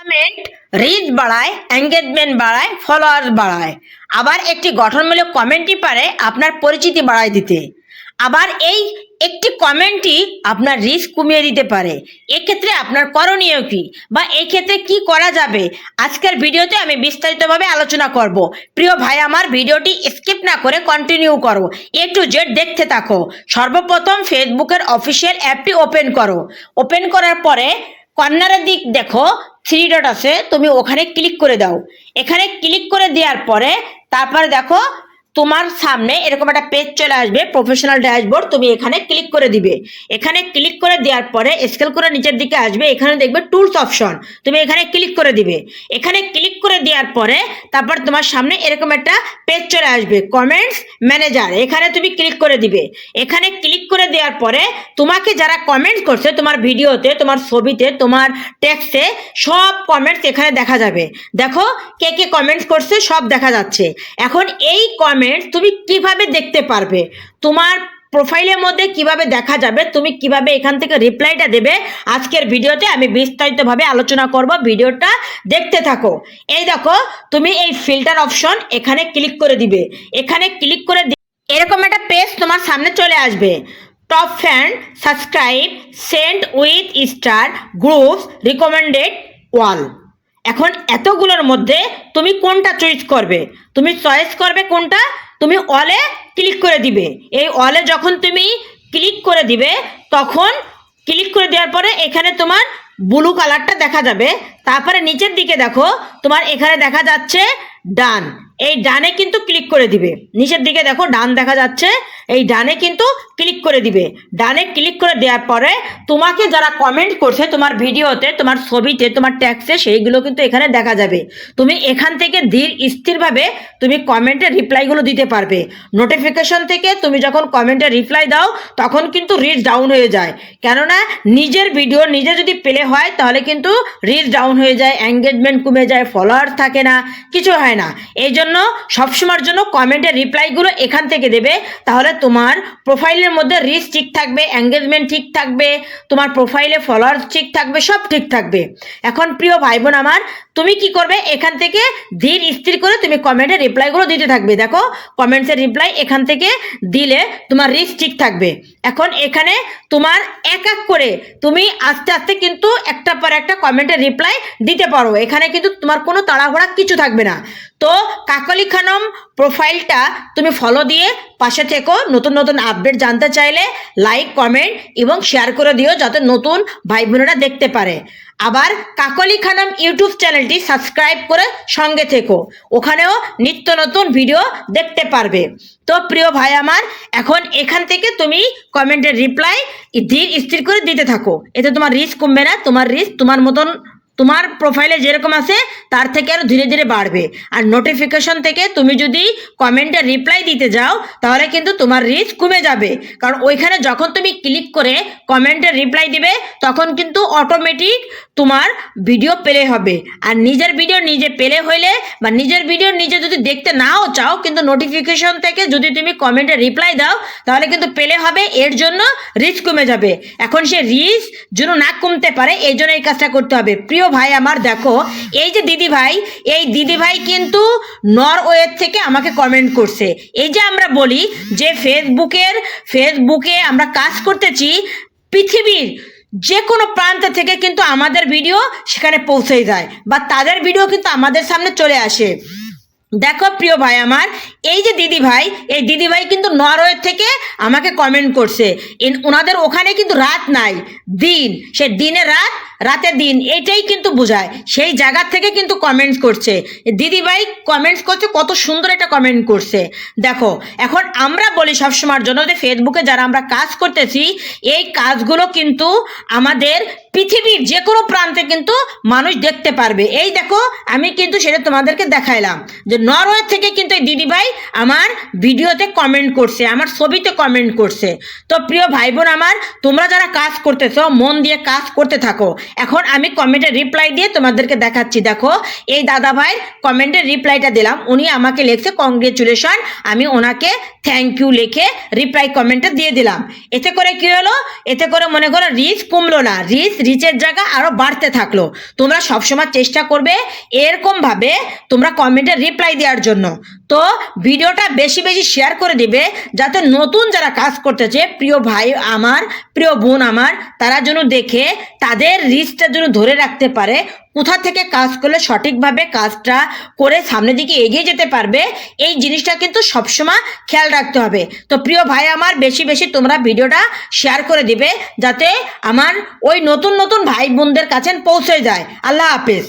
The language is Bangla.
কমেন্ট রিচ বাড়ায় এঙ্গেজমেন্ট বাড়ায় ফলোয়ার্স বাড়ায়। আবার একটি গঠনমূলক কমেন্টই পারে আপনার পরিচিতি বাড়ায় দিতে। আবার এই একটি কমেন্টই আপনার রিস্ক কমিয়ে দিতে পারে। এক্ষেত্রে আপনার করণীয় কি বা এই ক্ষেত্রে কি করা যাবে? আজকের ভিডিওতে আমি বিস্তারিতভাবে আলোচনা করব। প্রিয় ভাই আমার, ভিডিওটি স্কিপ না করে কন্টিনিউ করো। এ টু জেড দেখতে থাকো। সর্বপ্রথম ফেসবুকের অফিসিয়াল অ্যাপটি ওপেন করো। ওপেন করার পরে কর্নারের দিক দেখো। থ্রি ডট আছে, তুমি ওখানে ক্লিক করে দাও। এখানে ক্লিক করে দেওয়ার পরে, তারপরে দেখো, তোমার সামনে এরকম একটা পেজ চলে আসবে প্রফেশনাল ড্যাশবোর্ড তুমি এখানে ক্লিক করে দিবে। এখানে ক্লিক করে দেওয়ার পরে স্কেল করে নিচের দিকে আসবে, এখানে দেখবে টুলস অপশন তুমি এখানে ক্লিক করে দিবে। এখানে ক্লিক করে দেওয়ার পরে তারপর তোমার সামনে এরকম একটা পেজ চলে আসবে কমেন্টস ম্যানেজার এখানে তুমি ক্লিক করে দিবে। এখানে ক্লিক করে দেওয়ার পরে তোমাকে যারা কমেন্ট করছে, তোমার ভিডিওতে তোমার ছবিতে, তোমার টেক্সটে সব কমেন্টস এখানে দেখা যাবে। দেখো কে কে কমেন্টস করছে, সব দেখা যাচ্ছে। এখন এই কমেন্টস তুমি কীভাবে দেখতে পারবে? তোমার প্রোফাইলের মধ্যে কীভাবে দেখা যাবে, তুমি কীভাবে এখান থেকে রিপ্লাইটা দেবে, আজকের ভিডিওতে আমি বিস্তারিতভাবে আলোচনা করব, ভিডিওটা দেখতে থাকো। এই দেখো, তুমি এই ফিল্টার অপশন এখানে ক্লিক করে দিবে। এখানে ক্লিক করে এরকম একটা পেজ তোমার সামনে চলে আসবে। Top fan subscribe send with star groups recommended wall এখন এতগুলোর মধ্যে তুমি কোনটা চয়েস করবে? তুমি চয়েস করবে কোনটা? তুমি অলে ক্লিক করে দিবে। এই অলে যখন তুমি ক্লিক করে দিবে, তখন ক্লিক করে দেওয়ার পরে এখানে তোমার ব্লু কালারটা দেখা যাবে। তারপরে নিচের দিকে দেখো, তোমার এখানে দেখা যাচ্ছে ডান এই ডানে কিন্তু ক্লিক করে দিবে। নিচের দিকে দেখো ডান দেখা যাচ্ছে। এই ডানে কিন্তু ক্লিক করে দিবে। ডানে ক্লিক করে দেওয়ার পরে তোমাকে যারা কমেন্ট করছে তোমার ভিডিওতে, তোমার ছবিতে, তোমার ট্যাক্সে সেইগুলো কিন্তু এখানে দেখা যাবে। তুমি এখান থেকে ধীর স্থিরভাবে তুমি কমেন্টের রিপ্লাইগুলো দিতে পারবে। নোটিফিকেশন থেকে তুমি যখন কমেন্টের রিপ্লাই দাও, তখন কিন্তু রিচ ডাউন হয়ে যায়। কেননা, নিজের ভিডিও নিজে যদি পেলে হয়, তাহলে কিন্তু রিচ ডাউন হয়ে যায় এঙ্গেজমেন্ট কমে যায় ফলোয়ার্স থাকে না, কিছু হয় না। এই জন্য সবসময়ের জন্য কমেন্টের রিপ্লাইগুলো এখান থেকে দেবে। তাহলে তোমার প্রোফাইলের মধ্যে রিচ ঠিক থাকবে এঙ্গেজমেন্ট ঠিক থাকবে, তোমার প্রোফাইলে ফলোয়ার্স ঠিক থাকবে, সব ঠিক থাকবে। এখন প্রিয় ভাই বোন আমার, তুমি কি করবে? এখান থেকে ধীর স্থির করে তুমি কমেন্টের রিপ্লাইগুলো দিতে থাকবে। দেখো কমেন্টসের রিপ্লাই এখান থেকে দিলে তোমার রিচ ঠিক থাকবে। এখন এখানে তোমার এক এক করে তুমি আস্তে আস্তে কিন্তু একটা পর একটা কমেন্টের রিপ্লাই দিতে পারো। এখানে কিন্তু তোমার কোনো তাড়াহুড়া কিছু থাকবে না। তো কাকলি খানম প্রোফাইলটা তুমি ফলো দিয়ে পাশে থেকো, নতুন নতুন আপডেট জানতে চাইলে লাইক কমেন্ট এবং শেয়ার করে দিও যাতে নতুন ভাই বোনেরা দেখতে পারে। আবার কাকলি খানম ইউটিউব চ্যানেলটি সাবস্ক্রাইব করে সঙ্গে থেকো, ওখানেও নিত্য নতুন ভিডিও দেখতে পারবে। তো প্রিয় ভাই আমার, এখন এখান থেকে তুমি কমেন্টের রিপ্লাই ধীর স্থির করে দিতে থাকো। এতে তোমার রিস্ক কমবে না, তোমার রিস্ক তোমার মতন তোমার প্রোফাইলে যেরকম আছে, তার থেকে আরও ধীরে ধীরে বাড়বে। আর নোটিফিকেশন থেকে তুমি যদি কমেন্টে রিপ্লাই দিতে যাও, তাহলে কিন্তু তোমার রিচ কমে যাবে। কারণ ওইখানে যখন তুমি ক্লিক করে কমেন্টে রিপ্লাই দিবে, তখন কিন্তু অটোমেটিক তোমার ভিডিও পেলে হবে। আর নিজের ভিডিও নিজে পেলে হইলে বা নিজের ভিডিও নিজে যদি দেখতে নাও চাও, কিন্তু নোটিফিকেশন থেকে যদি তুমি কমেন্টে রিপ্লাই দাও, তাহলে কিন্তু পেলে হবে, এর জন্য রিচ কমে যাবে। এখন সে রিচ যেন না কমতে পারে, এই জন্য এই কাজটা করতে হবে। প্রিয় ভাই আমার, দেখো, এই যে দিদি ভাই, এই দিদি ভাই কিন্তু নরওয়ের থেকে আমাকে কমেন্ট করছে। এই যে আমরা বলি যে ফেসবুকের, ফেসবুকে আমরা কাজ করতেছি, পৃথিবীর যে কোনো প্রান্ত থেকে কিন্তু আমাদের ভিডিও সেখানে পৌঁছে যায় বা তাদের ভিডিও কিন্তু আমাদের সামনে চলে আসে। দেখো, প্রিয় ভাই আমার এই যে দিদি ভাই এই দিদি ভাই কিন্তু নরওয়ে থেকে আমাকে কমেন্ট করছে। ওনাদের ওখানে কিন্তু রাত নাই, দিন। সে দিনে রাত, রাতে দিন, এটাই কিন্তু বোঝায়। সেই জায়গা থেকে কিন্তু কমেন্টস করছে। দিদি ভাই কমেন্টস করছে, কত সুন্দর একটা কমেন্ট করছে। দেখো, এখন আমরা বলি সবসময়ের জন্য যে ফেসবুকে যারা আমরা কাজ করতেছি, এই কাজগুলো কিন্তু আমাদের পৃথিবীর যে কোনো প্রান্তে কিন্তু মানুষ দেখতে পারবে। এই দেখো, আমি কিন্তু সেটা তোমাদেরকে দেখাইলাম যে নরওয়ে থেকে কিন্তু এই দিদিভাই আমার ভিডিওতে কমেন্ট করছে, আমার ছবিতে কমেন্ট করছে। তো প্রিয় ভাই বোন আমার, তোমরা যারা কাজ করতেছো, মন দিয়ে কাজ করতে থাকো, এখন আমি কমেন্টের রিপ্লাই দিয়ে তোমাদেরকে দেখাচ্ছি। দেখো, এই দাদা ভাই কমেন্টের রিপ্লাইটা দিলাম, উনি আমাকে লিখছে কংগ্রেচুলেশন আমি ওনাকে থ্যাংক ইউ লিখে রিপ্লাই কমেন্টটা দিয়ে দিলাম। এতে করে কি হলো? এতে করে মনে করো রিচ কমলো না রিচ রিচের জায়গা আরও বাড়তে থাকল। তোমরা সবসময় চেষ্টা করবে এরকমভাবে তোমরা কমেন্টের রিপ্লাই দেওয়ার জন্য। তো ভিডিওটা বেশি বেশি শেয়ার করে দিবে, যাতে নতুন যারা কাজ করতেছে, প্রিয় ভাই আমার, প্রিয় বোন আমার, তারা যেন দেখে তাদের রিচটা যেন ধরে রাখতে পারে, কোথা থেকে কাজ করলে সঠিকভাবে কাজটা করে সামনের দিকে এগিয়ে যেতে পারবে, এই জিনিসটা কিন্তু সবসময় খেয়াল রাখতে হবে। তো প্রিয় ভাই আমার, বেশি বেশি তোমরা ভিডিওটা শেয়ার করে দিবে, যাতে আমার ওই নতুন নতুন ভাই বোনদের কাছে পৌঁছে যায়। আল্লাহ হাফেজ।